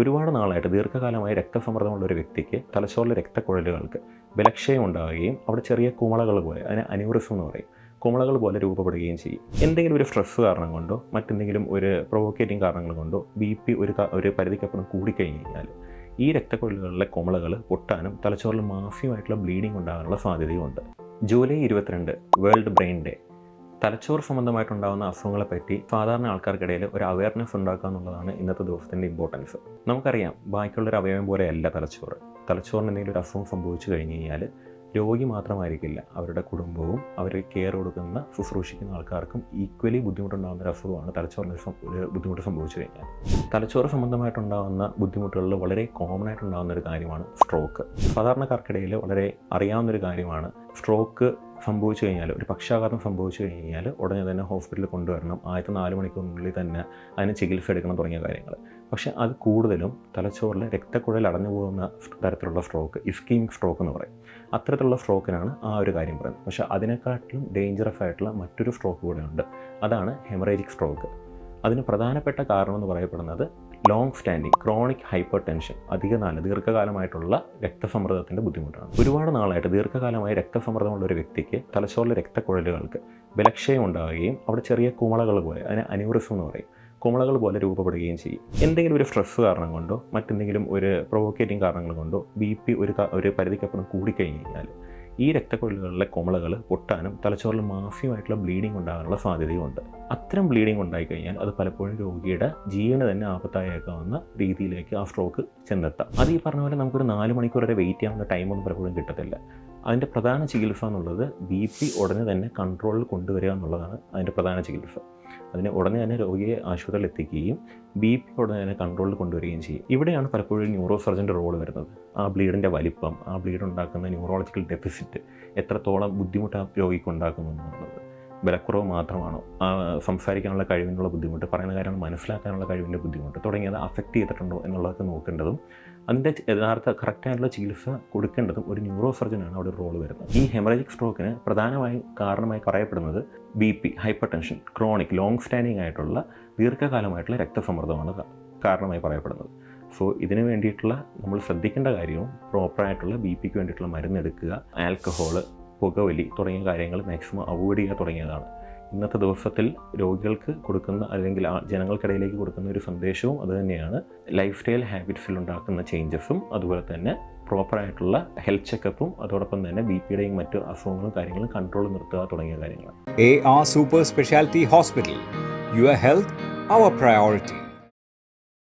ഒരുപാട് നാളായിട്ട് ദീർഘകാലമായി രക്തസമ്മർദ്ദമുള്ള ഒരു വ്യക്തിക്ക് തലച്ചോറിലെ രക്തക്കുഴലുകൾക്ക് ബലക്ഷയം ഉണ്ടാവുകയും അവിടെ ചെറിയ കുമളകൾ പോലെ അതിന് അന്യൂറിസം എന്ന് പറയും. കുമളകൾ പോലെ രൂപപ്പെടുകയും ചെയ്യും. എന്തെങ്കിലും ഒരു സ്ട്രെസ് കാരണം കൊണ്ടോ മറ്റെന്തെങ്കിലും ഒരു പ്രൊവോക്കേറ്റിംഗ് കാരണങ്ങൾ കൊണ്ടോ ബി പി ഒരു ഒരു പരിധിക്കപ്പുറം കൂടിക്കഴിഞ്ഞ് കഴിഞ്ഞാൽ ഈ രക്തക്കുഴലുകളിലെ കുമളകൾ പൊട്ടാനും തലച്ചോറിൽ മാഫിയുമായിട്ടുള്ള ബ്ലീഡിംഗ് ഉണ്ടാകാനുള്ള സാധ്യതയുമുണ്ട്. ജൂലൈ ഇരുപത്തിരണ്ട് വേൾഡ് ബ്രെയിൻ ഡേ തലച്ചോറ് സംബന്ധമായിട്ടുണ്ടാകുന്ന അസുഖങ്ങളെ പറ്റി സാധാരണ ആൾക്കാർക്കിടയിൽ ഒരു അവയർനെസ് ഉണ്ടാക്കുക എന്നുള്ളതാണ് ഇന്നത്തെ ദിവസത്തിന്റെ ഇമ്പോർട്ടൻസ് നമുക്കറിയാം ബാക്കിയുള്ളൊരു അവയവം പോലെയല്ല തലച്ചോറ്. തലച്ചോറിന് എന്തെങ്കിലും ഒരു അസുഖം സംഭവിച്ചു കഴിഞ്ഞ് കഴിഞ്ഞാൽ രോഗി മാത്രമായിരിക്കില്ല. അവരുടെ കുടുംബവും അവരെ കെയർ കൊടുക്കുന്ന ശുശ്രൂഷിക്കുന്ന ആൾക്കാർക്കും ഈക്വലി ബുദ്ധിമുട്ടുണ്ടാകുന്ന ഒരു അസുഖമാണ് തലച്ചോറിന് ബുദ്ധിമുട്ട് സംഭവിച്ചു കഴിഞ്ഞാൽ തലച്ചോറ് സംബന്ധമായിട്ടുണ്ടാകുന്ന ബുദ്ധിമുട്ടുകളിൽ വളരെ കോമൺ ആയിട്ടുണ്ടാകുന്ന ഒരു കാര്യമാണ് സ്ട്രോക്ക് സാധാരണക്കാർക്കിടയിൽ വളരെ അറിയാവുന്ന ഒരു കാര്യമാണ് സ്ട്രോക്ക് സംഭവിച്ചു കഴിഞ്ഞാൽ ഒരു പക്ഷാഘാതം സംഭവിച്ചു കഴിഞ്ഞാൽ ഉടനെ തന്നെ ഹോസ്പിറ്റലിൽ കൊണ്ടുവരണം. ആദ്യത്തെ നാല് മണിക്കൂറിനുള്ളിൽ തന്നെ അതിന് ചികിത്സ എടുക്കണം തുടങ്ങിയ കാര്യങ്ങൾ പക്ഷേ അത് കൂടുതലും തലച്ചോറിൽ രക്തക്കുഴൽ അടഞ്ഞു പോകുന്ന തരത്തിലുള്ള സ്ട്രോക്ക് ഇസ്കീമിക് സ്ട്രോക്ക് എന്ന് പറയും. അത്തരത്തിലുള്ള സ്ട്രോക്കിനാണ് ആ ഒരു കാര്യം പറയുന്നത്. പക്ഷേ അതിനെക്കാട്ടിലും ഡേഞ്ചറസ് ആയിട്ടുള്ള മറ്റൊരു സ്ട്രോക്ക് കൂടെ ഉണ്ട്. അതാണ് ഹെമറേജിക് സ്ട്രോക്ക് അതിന് പ്രധാനപ്പെട്ട കാരണം എന്ന് പറയപ്പെടുന്നത് long standing chronic hypertension അധിക നാല് ദീർഘകാലമായിട്ടുള്ള രക്തസമ്മർദ്ദത്തിന്റെ ബുദ്ധിമുട്ടാണ്. ഒരുപാട് നാളായിട്ട് ദീർഘകാലമായി രക്തസമ്മർദ്ദമുള്ള ഒരു വ്യക്തിക്ക് തലച്ചോറിലെ രക്തക്കുഴലുകൾക്ക് ബലക്ഷയം ഉണ്ടാവുകയും അവിടെ ചെറിയ കുമളകൾ പോലെ അതിനെ അന്യൂറിസം എന്ന് പറയും കുമളകൾ പോലെ രൂപപ്പെടുകയും ചെയ്യും. എന്തെങ്കിലും ഒരു സ്ട്രെസ് കാരണം കൊണ്ടോ മറ്റെന്തെങ്കിലും ഒരു പ്രൊവോക്കേറ്റിംഗ് കാരണങ്ങൾ കൊണ്ടോ ബി പി ഒരു ഒരു പരിധിക്കപ്പുറം കൂടിക്കഴിഞ്ഞ് കഴിഞ്ഞാൽ ഈ രക്തക്കുഴലുകളിലെ കുമളകൾ പൊട്ടാനും തലച്ചോറിൽ മാഫിയമായിട്ടുള്ള ബ്ലീഡിംഗ് ഉണ്ടാകാനുള്ള സാധ്യതയുമുണ്ട്. അത്തരം ബ്ലീഡിംഗ് ഉണ്ടായിക്കഴിഞ്ഞാൽ അത് പലപ്പോഴും രോഗിയുടെ ജീവന് തന്നെ ആപത്തായേക്കാവുന്ന രീതിയിലേക്ക് ആ സ്ട്രോക്ക് ചെന്നെത്താം. അത് ഈ പറഞ്ഞ പോലെ നമുക്കൊരു നാല് മണിക്കൂർ വരെ വെയിറ്റ് ചെയ്യാവുന്ന ടൈമൊന്നും പലപ്പോഴും കിട്ടത്തില്ല. അതിന്റെ പ്രധാന ചികിത്സ എന്നുള്ളത് ബി പി ഉടനെ തന്നെ കൺട്രോളിൽ കൊണ്ടുവരിക എന്നുള്ളതാണ് അതിന്റെ പ്രധാന ചികിത്സ. അതിന് ഉടനെ തന്നെ രോഗിയെ ആശുപത്രിയിൽ എത്തിക്കുകയും ബി പി ഉടനെ തന്നെ കൺട്രോളിൽ കൊണ്ടുവരികയും ചെയ്യും. ഇവിടെയാണ് പലപ്പോഴും ന്യൂറോ സർജന്റെ റോൾ വരുന്നത്. ആ ബ്ലീഡിന്റെ വലിപ്പം ആ ബ്ലീഡ് ഉണ്ടാക്കുന്ന ന്യൂറോളജിക്കൽ ഡെഫിസിറ്റ് എത്രത്തോളം ബുദ്ധിമുട്ട് ആ രോഗിക്ക് ഉണ്ടാക്കുന്നു എന്നുള്ളത്. ബലക്കുറവ് മാത്രമാണോ? സംസാരിക്കാനുള്ള കഴിവിനുള്ള ബുദ്ധിമുട്ട് പറയുന്ന കാര്യങ്ങൾ മനസ്സിലാക്കാനുള്ള കഴിവിന്റെ ബുദ്ധിമുട്ട് തുടങ്ങിയത് അഫക്റ്റ് ചെയ്തിട്ടുണ്ടോ എന്നുള്ളതൊക്കെ നോക്കേണ്ടതും അതിന്റെ യഥാർത്ഥ കറക്റ്റായിട്ടുള്ള ചികിത്സ കൊടുക്കേണ്ടതും ഒരു ന്യൂറോ സർജനാണ് അവിടെ റോൾ വരുന്നത്. ഈ ഹെമറേജിക് സ്ട്രോക്കിന് പ്രധാനമായും കാരണമായി പറയപ്പെടുന്നത് B P hypertension chronic long standing ആയിട്ടുള്ള ദീർഘകാലമായിട്ടുള്ള രക്തസമ്മർദ്ദമാണ് കാരണമായി പറയപ്പെടുന്നത്. സോ ഇതിനു വേണ്ടിയിട്ടുള്ള നമ്മൾ ശ്രദ്ധിക്കേണ്ട കാര്യവും പ്രോപ്പറായിട്ടുള്ള ബി പിക്ക് വേണ്ടിയിട്ടുള്ള മരുന്നെടുക്കുക ആൽക്കഹോൾ പുകവലി തുടങ്ങിയ കാര്യങ്ങൾ മാക്സിമം അവോയ്ഡ് ചെയ്യുക തുടങ്ങിയതാണ്. ഇന്നത്തെ ദിവസത്തിൽ രോഗികൾക്ക് കൊടുക്കുന്ന അല്ലെങ്കിൽ ജനങ്ങൾക്കിടയിലേക്ക് കൊടുക്കുന്ന ഒരു സന്ദേശവും അതുതന്നെയാണ് ലൈഫ് സ്റ്റൈൽ ഹാബിറ്റ്സിൽ ഉണ്ടാക്കുന്ന ചേഞ്ചസും അതുപോലെ തന്നെ പ്രോപ്പറായിട്ടുള്ള ഹെൽത്ത് ചെക്കപ്പും അതോടൊപ്പം തന്നെ ബി പിയുടെയും മറ്റു അസുഖങ്ങളും കാര്യങ്ങളും കൺട്രോൾ നിർത്തുക തുടങ്ങിയ കാര്യങ്ങൾ ആ super speciality hospital Your health, our priority.